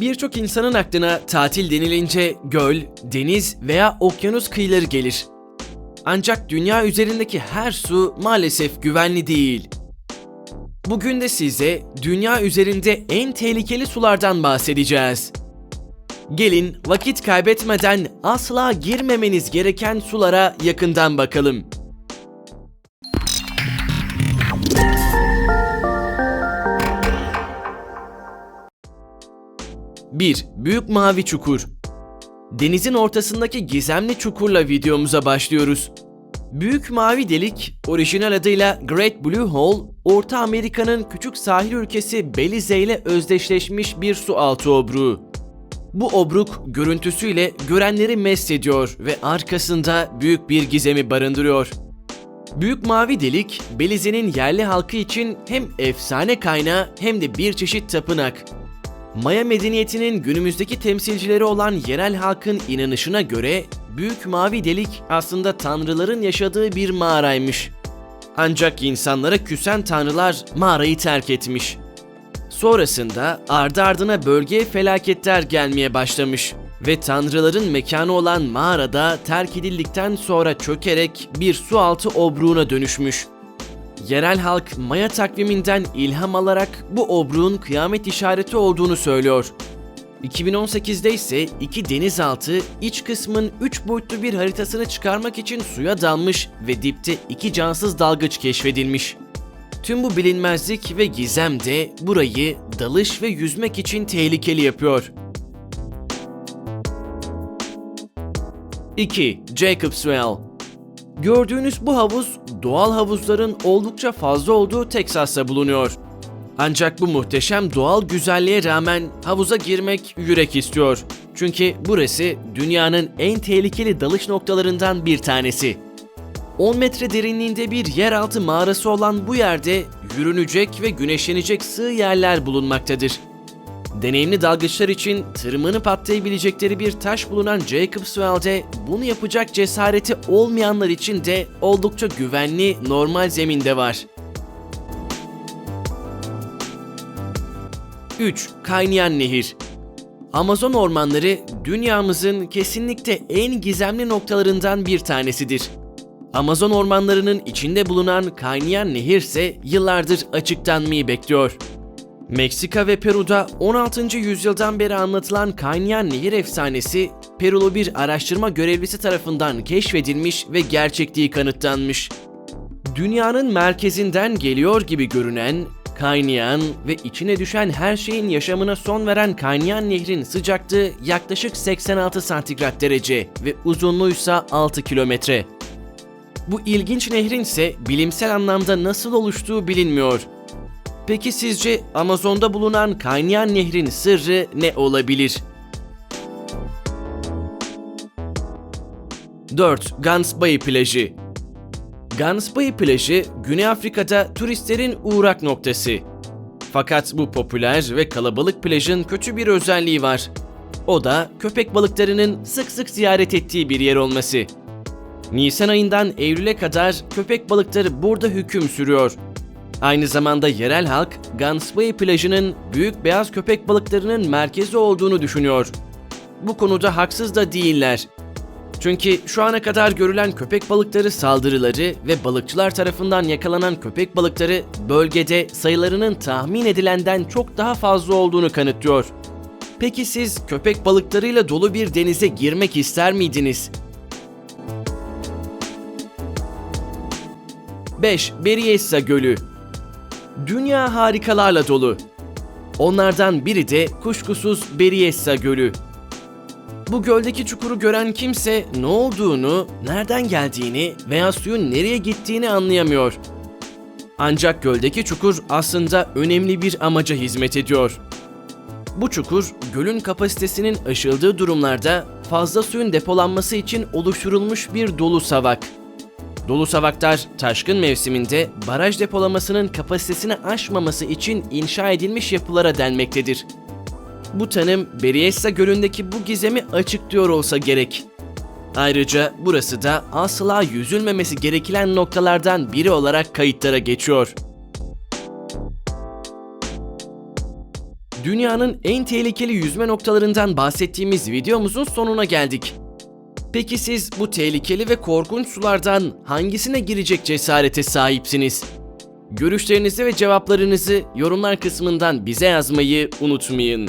Birçok insanın aklına tatil denilince göl, deniz veya okyanus kıyıları gelir. Ancak dünya üzerindeki her su maalesef güvenli değil. Bugün de size dünya üzerinde en tehlikeli sulardan bahsedeceğiz. Gelin vakit kaybetmeden asla girmemeniz gereken sulara yakından bakalım. 1. Büyük Mavi Çukur Denizin ortasındaki gizemli çukurla videomuza başlıyoruz. Büyük Mavi Delik, orijinal adıyla Great Blue Hole, Orta Amerika'nın küçük sahil ülkesi Belize ile özdeşleşmiş bir su altı obruğu. Bu obruk görüntüsüyle görenleri mest ediyor ve arkasında büyük bir gizemi barındırıyor. Büyük Mavi Delik, Belize'nin yerli halkı için hem efsane kaynağı hem de bir çeşit tapınak. Maya medeniyetinin günümüzdeki temsilcileri olan yerel halkın inanışına göre Büyük Mavi Delik aslında tanrıların yaşadığı bir mağaraymış. Ancak insanlara küsen tanrılar mağarayı terk etmiş. Sonrasında ardı ardına bölgeye felaketler gelmeye başlamış ve tanrıların mekanı olan mağarada terk edildikten sonra çökerek bir su altı obruğuna dönüşmüş. Yerel halk Maya takviminden ilham alarak bu obruğun kıyamet işareti olduğunu söylüyor. 2018'de ise iki denizaltı iç kısmın 3 boyutlu bir haritasını çıkarmak için suya dalmış ve dipte iki cansız dalgıç keşfedilmiş. Tüm bu bilinmezlik ve gizem de burayı dalış ve yüzmek için tehlikeli yapıyor. 2. Jacob's Well Gördüğünüz bu havuz doğal havuzların oldukça fazla olduğu Teksas'ta bulunuyor. Ancak bu muhteşem doğal güzelliğe rağmen havuza girmek yürek istiyor. Çünkü burası dünyanın en tehlikeli dalış noktalarından bir tanesi. 10 metre derinliğinde bir yeraltı mağarası olan bu yerde yürünecek ve güneşlenecek sığ yerler bulunmaktadır. Deneyimli dalgıçlar için tırmanıp atlayabilecekleri bir taş bulunan Jacob's Well'de bunu yapacak cesareti olmayanlar için de oldukça güvenli normal zeminde var. 3. Kaynayan Nehir Amazon ormanları dünyamızın kesinlikle en gizemli noktalarından bir tanesidir. Amazon ormanlarının içinde bulunan kaynayan nehir ise yıllardır açıklanmayı bekliyor. Meksika ve Peru'da 16. yüzyıldan beri anlatılan kaynayan nehir efsanesi, Perulu bir araştırma görevlisi tarafından keşfedilmiş ve gerçekliği kanıtlanmış. Dünyanın merkezinden geliyor gibi görünen, kaynayan ve içine düşen her şeyin yaşamına son veren kaynayan nehrin sıcaklığı yaklaşık 86 santigrat derece ve uzunluğuysa 6 kilometre. Bu ilginç nehrin ise bilimsel anlamda nasıl oluştuğu bilinmiyor. Peki sizce Amazon'da bulunan kaynayan nehrin sırrı ne olabilir? 4. Gans Bay Plajı Bay Plajı, Güney Afrika'da turistlerin uğrak noktası. Fakat bu popüler ve kalabalık plajın kötü bir özelliği var. O da köpek balıklarının sık sık ziyaret ettiği bir yer olması. Nisan ayından Eylül'e kadar köpek balıkları burada hüküm sürüyor. Aynı zamanda yerel halk Gunsway plajının büyük beyaz köpek balıklarının merkezi olduğunu düşünüyor. Bu konuda haksız da değiller. Çünkü şu ana kadar görülen köpek balıkları saldırıları ve balıkçılar tarafından yakalanan köpek balıkları bölgede sayılarının tahmin edilenden çok daha fazla olduğunu kanıtlıyor. Peki siz köpek balıklarıyla dolu bir denize girmek ister miydiniz? 5. Berryessa Gölü Dünya harikalarla dolu. Onlardan biri de kuşkusuz Berryessa Gölü. Bu göldeki çukuru gören kimse ne olduğunu, nereden geldiğini veya suyun nereye gittiğini anlayamıyor. Ancak göldeki çukur aslında önemli bir amaca hizmet ediyor. Bu çukur, gölün kapasitesinin aşıldığı durumlarda fazla suyun depolanması için oluşturulmuş bir dolu savak. Dolu savaklar taşkın mevsiminde baraj depolamasının kapasitesini aşmaması için inşa edilmiş yapılara denmektedir. Bu tanım Berryessa Gölü'ndeki bu gizemi açıklıyor olsa gerek. Ayrıca burası da asla yüzülmemesi gereken noktalardan biri olarak kayıtlara geçiyor. Dünyanın en tehlikeli yüzme noktalarından bahsettiğimiz videomuzun sonuna geldik. Peki siz bu tehlikeli ve korkunç sulardan hangisine girecek cesarete sahipsiniz? Görüşlerinizi ve cevaplarınızı yorumlar kısmından bize yazmayı unutmayın.